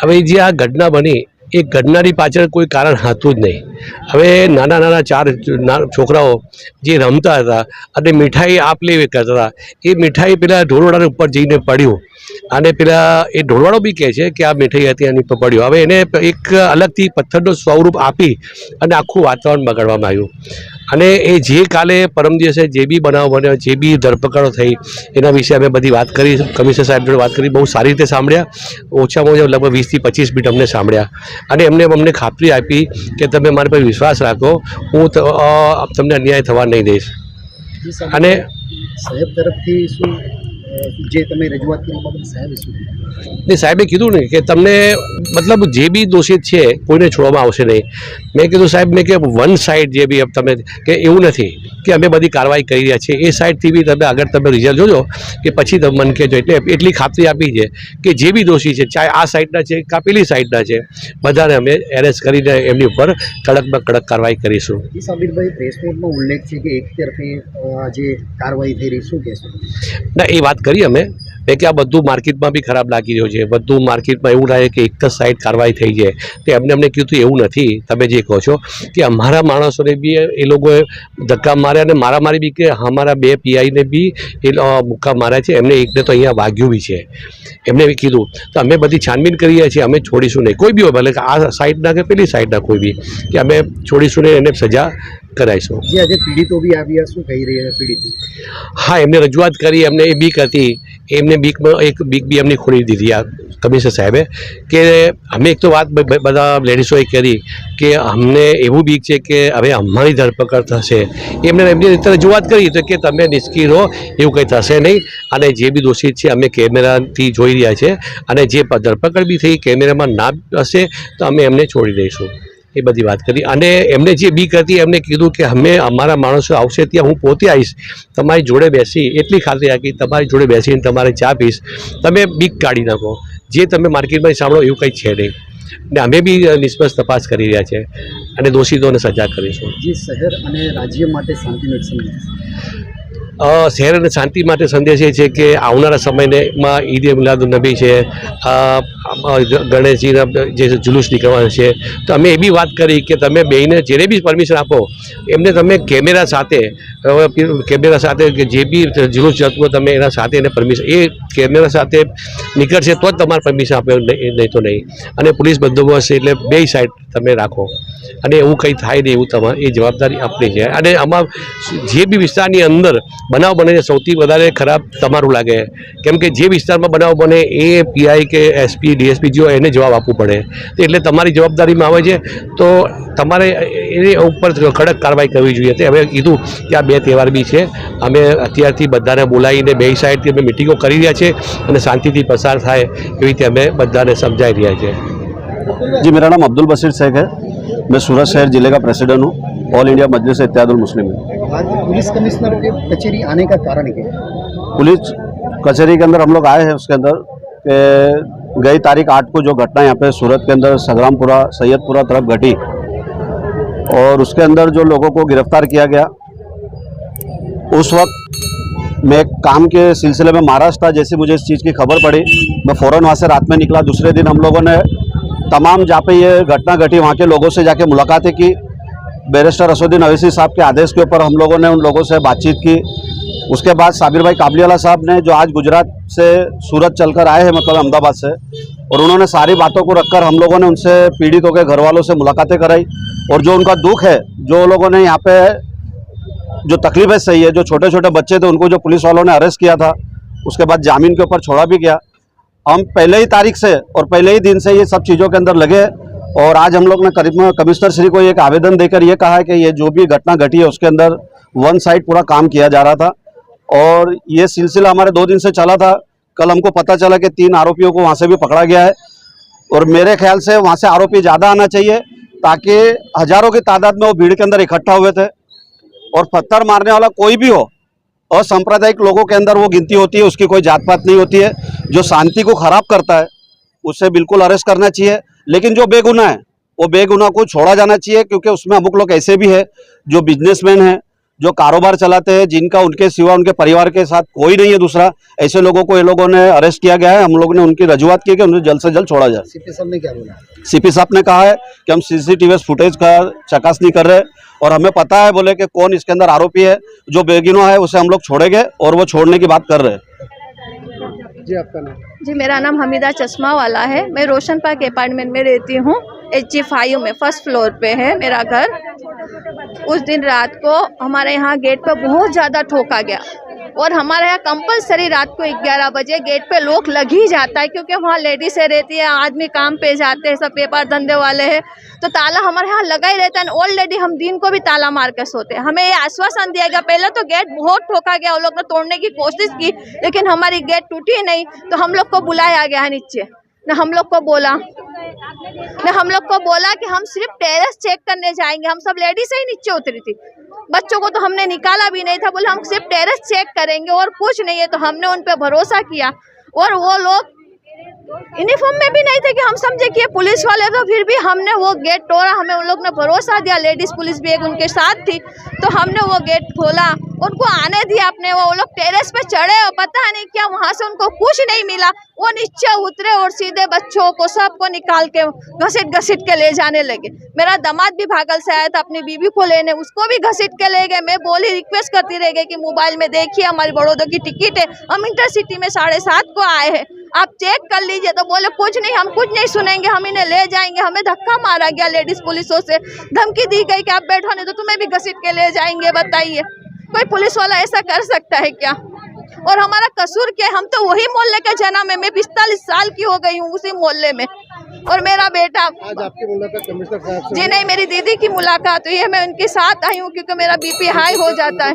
હવે જે આ ઘટના બની, એ ઘટનાની પાછળ કોઈ કારણ હતું જ નહીં. હવે નાના નાના ચાર છોકરાઓ જે રમતા હતા અને મીઠાઈ આપ લે કરતા હતા, એ મીઠાઈ પેલા ઢોરવાડા ઉપર જઈને પડ્યું. અને પેલા એ ઢોરવાડો બી કહે છે કે આ મીઠાઈ હતી એની પર પડ્યું. હવે એને એક અલગથી પથ્થરનું સ્વરૂપ આપી અને આખું વાતાવરણ બગાડવામાં આવ્યું. અને એ જે કાલે પરમ દિવસે જે બી બનાવ બન્યો જે બી ધરપકડો થઈ એના વિશે અમે બધી વાત કરી કમિશનર સાહેબ જોડે વાત કરી બહુ સારી રીતે સાંભળ્યા. ઓછામાં ઓછા લગભગ વીસથી પચીસ મિનિટ અમને સાંભળ્યા. અને એમને અમને ખાતરી આપી કે તમે મારી પર વિશ્વાસ રાખો હું તમને અન્યાય થવા નહીં દઈશ. અને સાહેબ તરફથી શું જે તમે રજૂઆત કરી સાહેબ? ને સાહેબે કીધું ને કે તમને મતલબ જે બી દોષિત છે કોઈને છોડવામાં આવશે નહીં. મેં કીધું સાહેબ મેં કે વન સાઈડ જે બી તમે કે એવું નથી કે અમે બધી કાર્યવાહી કરી રહ્યા છીએ. એ સાઈડથી બી તમે આગળ તમે રિઝલ્ટ જોજો કે પછી તમે મને કહેજો. એટલે એટલી ખાતરી આપી છે કે જે બી દોષી છે ચાહે આ સાઈડના છે કાં પેલી સાઈડના છે બધાને અમે એરેસ્ટ કરીને એમની ઉપર કડકમાં કડક કાર્યવાહી કરીશું. સમીરભાઈ પ્રેસ નોટમાં ઉલ્લેખ છે કે એક તરફે જે કાર્યવાહી થઈ રહી શું કહેશો? ના એ વાત કરી અમે. મેં કે આ બધું માર્કેટમાં બી ખરાબ લાગી રહ્યું છે. બધું માર્કેટમાં એવું લાગે કે એક જ સાઈડ કાર્યવાહી થઈ જાય. તો એમને અમને કીધું એવું નથી. તમે જે કહો છો કે અમારા માણસોને બી એ લોકોએ ધક્કા માર્યા અને મારામારી બી કે અમારા બે પીઆઈને બી એ મુક્કા માર્યા છે. એમને એકને તો અહીંયા વાગ્યું બી છે. એમને બી કીધું. તો અમે બધી છાનબીન કરીએ છીએ. અમે છોડીશું નહીં. કોઈ બી હોય, ભલે આ સાઈડના કે પેલી સાઈડના કોઈ બી. કે અમે છોડીશું નહીં, એને સજા કરાવીશું જે આજે પીડિતો બી આવ્યા શું કહી રહ્યા પીડિત? હા એમને રજૂઆત કરી એમને એ બીક હતી. એમને બીકમાં એક બીક બી એમની ખોલી દીધી આ કમિશનર સાહેબે કે અમે એક તો વાત બધા લેડીઝોએ કરી કે અમને એવું બીક છે કે હવે અમારી ધરપકડ થશે. એમને એમની રીતે રજૂઆત કરી તો કે તમે નિષ્કી રહો એવું કંઈ થશે નહીં. અને જે બી દોષિત છે અમે કેમેરાથી જોઈ રહ્યા છે. અને જે ધરપકડ બી થઈ કેમેરામાં ના હશે તો અમે એમને છોડી દઈશું. એ બધી વાત કરી. અને એમને જે બીક હતી એમને કીધું કે અમે, અમારા માણસો આવશે ત્યાં હું પોતે આવીશ. તમારી જોડે બેસી, એટલી ખાતરી આપી તમારી જોડે બેસીને તમારે ચા પીશ. તમે બીક કાઢી નાખો. જે તમે માર્કેટમાં સાંભળો એવું કંઈ છે નહીં. ને અમે બી નિષ્પક્ષ તપાસ કરી રહ્યા છે. અને દોષિતોને સજા કરીશું. જે, શહેર અને રાજ્ય માટે શાંતિનો શહેર અને શાંતિ માટે સંદેશ એ છે કે આવનારા સમયમાં ઈદ એ મિલાદુલનબી છે. અ, અ, ગણેશજીના જે જુલુસ નીકળવાના છે. તો અમે એ બી વાત કરી કે તમે બેયને જેને બી પરમિશન આપો એમને તમે કેમેરા સાથે કેમેરા સાથે કે જે બી જુલુસ જતું તમે એના સાથે એને પરમિશન એ કેમેરા સાથે નીકળશે તો જ તમારે પરમિશન આપે નહીં તો નહીં. અને પોલીસ બંદોબસ્ત એટલે બે સાઈડ તમે રાખો. અને એવું કંઈ થાય નહીં એવું તમારે એ જવાબદારી આપણી છે. અને આમાં જે બી વિસ્તારની અંદર બનાવ બને છે સૌથી વધારે ખરાબ તમારું લાગે કેમ કે જે વિસ્તારમાં બનાવ બને એ પીઆઈ કે એસપી ડીએસપી જો એને જવાબ આપવું પડે તો એટલે તમારી જવાબદારીમાં આવે છે તો તમારે એની ઉપર કડક કાર્યવાહી કરવી જોઈએ તે હવે કીધું કે આ બે તહેવાર બી છે અમે અત્યારથી બધાને બોલાવીને બે સાઈડથી અમે મિટિંગો કરી રહ્યા છે અને શાંતિથી પસાર થાય એવી રીતે અમે બધાને સમજાવી રહ્યા છીએ जी मेरा नाम अब्दुल बशीर शेख है मैं सूरत शहर जिले का प्रेसिडेंट हूँ ऑल इंडिया मजलिस इत्यादुल मुस्लिम आज पुलिस कमिश्नर के कचेरी आने का कारण क्या है? पुलिस कचहरी के अंदर हम लोग आए हैं उसके अंदर गई तारीख आठ को जो घटना यहाँ पे सूरत के अंदर संग्रामपुरा, सैयदपुरा तरफ़ घटी और उसके अंदर जो लोगों को गिरफ़्तार किया गया, उस वक्त मैं काम के सिलसिले में महाराष्ट्र था, जैसे मुझे इस चीज़ की खबर पड़ी, मैं फ़ौरन वहाँ से रात में निकला, दूसरे दिन हम लोगों ने तमाम जहाँ पे ये घटना घटी, वहाँ के लोगों से जाके मुलाकातें की बैरिस्टर असुद्दीन अवैसी साहब के आदेश के ऊपर हम लोगों ने उन लोगों से बातचीत की। उसके बाद साबिर भाई काबलीवाला साहब ने, जो आज गुजरात से सूरत चलकर आए हैं मतलब अहमदाबाद से, और उन्होंने सारी बातों को रखकर हम लोगों ने उनसे, पीड़ितों के घर वालों से मुलाकातें कराई। और जो उनका दुख है, जो लोगों ने यहाँ पे, जो तकलीफें सही है, जो छोटे छोटे बच्चे थे, उनको जो पुलिस वालों ने अरेस्ट किया था, उसके बाद जामीन के ऊपर छोड़ा भी गया। हम पहले ही तारीख से और पहले ही दिन से ये सब चीज़ों के अंदर लगे और आज हम लोग ने करीब कमिश्नर श्री को एक आवेदन देकर ये कहा है कि ये जो भी घटना घटी है, उसके अंदर वन साइड पूरा काम किया जा रहा था। और ये सिलसिला हमारे दो दिन से चला था। कल हमको पता चला कि तीन आरोपियों को वहाँ से भी पकड़ा गया है। और मेरे ख्याल से वहाँ से आरोपी ज़्यादा आना चाहिए, ताकि हज़ारों की तादाद में वो भीड़ के अंदर इकट्ठा हुए थे। और पत्थर मारने वाला कोई भी हो, असांप्रदायिक लोगों के अंदर वो गिनती होती है, उसकी कोई जात पात नहीं होती है। जो शांति को खराब करता है, उसे बिल्कुल अरेस्ट करना चाहिए। लेकिन जो बेगुना है वो बेगुना को छोड़ा जाना चाहिए क्योंकि उसमें अमुक लोग ऐसे भी है जो बिजनेसमैन हैं जो कारोबार चलाते हैं जिनका उनके सिवा उनके परिवार के साथ कोई नहीं है दूसरा। ऐसे लोगों को ये लोगों ने अरेस्ट किया गया है। हम लोगों ने उनकी रजूआत की कि उन्हें जल्द से जल्द छोड़ा जाए। सीपी साहब ने क्या बोला? सीपी साहब ने कहा है कि हम सीसीटीवी फुटेज का चकासनी कर रहे हैं और हमें पता है बोले कि कौन इसके अंदर आरोपी है जो बेगिनो है उसे हम लोग छोड़ेंगे और वो छोड़ने की बात कर रहे हैं। जी, आपका नाम? जी, मेरा नाम हमीदा चश्मा वाला है। मैं रोशन पार्क अपार्टमेंट में रहती हूँ। एच जी फाइव में, फ़र्स्ट फ्लोर पे है मेरा घर। उस दिन रात को हमारे यहाँ गेट पर बहुत ज़्यादा ठोका गया। और हमारे यहाँ कंपलसरी रात को 11 बजे गेट पे लोग लग ही जाता है, क्योंकि वहाँ लेडीज़ रहती है, आदमी काम पे जाते हैं, सब पेपर धंधे वाले हैं। तो ताला हमारे यहाँ लगा ही रहता है ओल्ड लेडी हम दिन को भी ताला मार के सोते हैं। हमें ये आश्वासन दिया गया, पहले तो गेट बहुत ठोका गया उन लोग ने तोड़ने की कोशिश की, लेकिन हमारी गेट टूटी नहीं तो हम लोग को बुलाया गया है नीचे। न हम लोग को बोला। न हम लोग को बोला कि हम सिर्फ़ टेरेस चेक करने जाएँगे। हम सब लेडीज़ ही नीचे उतरी थी। बच्चों को तो हमने निकाला भी नहीं था। बोले, हम सिर्फ़ टेरेस चेक करेंगे और कुछ नहीं है। तो हमने उन पर भरोसा किया। और वो लोग यूनिफॉर्म में भी नहीं थे कि हम समझे कि ये पुलिस वाले तो फिर भी हमने वो गेट तोड़ा। हमें उन लोग ने भरोसा दिया। लेडीज़ पुलिस भी एक उनके साथ थी। तो हमने वो गेट खोला। उनको आने दिया अपने। वो लोग टेरेस पे चढ़े और पता नहीं क्या वहाँ से उनको कुछ नहीं मिला। वो नीचे उतरे और सीधे बच्चों को सबको निकाल के घसीट घसीट के ले जाने लगे। मेरा दामाद भी भागल से आया था अपनी बीबी को लेने। उसको भी घसीट के ले गए। मैं बोली रिक्वेस्ट करती रह गई कि मोबाइल में देखिए, हमारी बड़ौदा की टिकट है। हम इंटरसिटी में साढ़े सात को आए हैं। आप चेक कर लीजिए। तो बोले, कुछ नहीं, हम कुछ नहीं सुनेंगे। हम इन्हें ले जाएँगे। हमें धक्का मारा गया लेडीज़ पुलिसों से। धमकी दी गई कि आप बैठो, नहीं तो तुम्हें भी घसीट के ले जाएँगे, बताइए। कोई पुलिस वाला ऐसा कर सकता है क्या? और हमारा कसूर क्या है? हम तो वही मोहल्ले का जन्म है मैं पिस्तालीस साल की हो गई हूँ उसी मोहल्ले में। और मेरा बेटा आज आपकी मुलाकात कमिश्नर साहब जी नहीं मेरी दीदी की मुलाकात हुई है मैं उनके साथ आई हूँ क्योंकि मेरा बीपी हाई हो जाता है।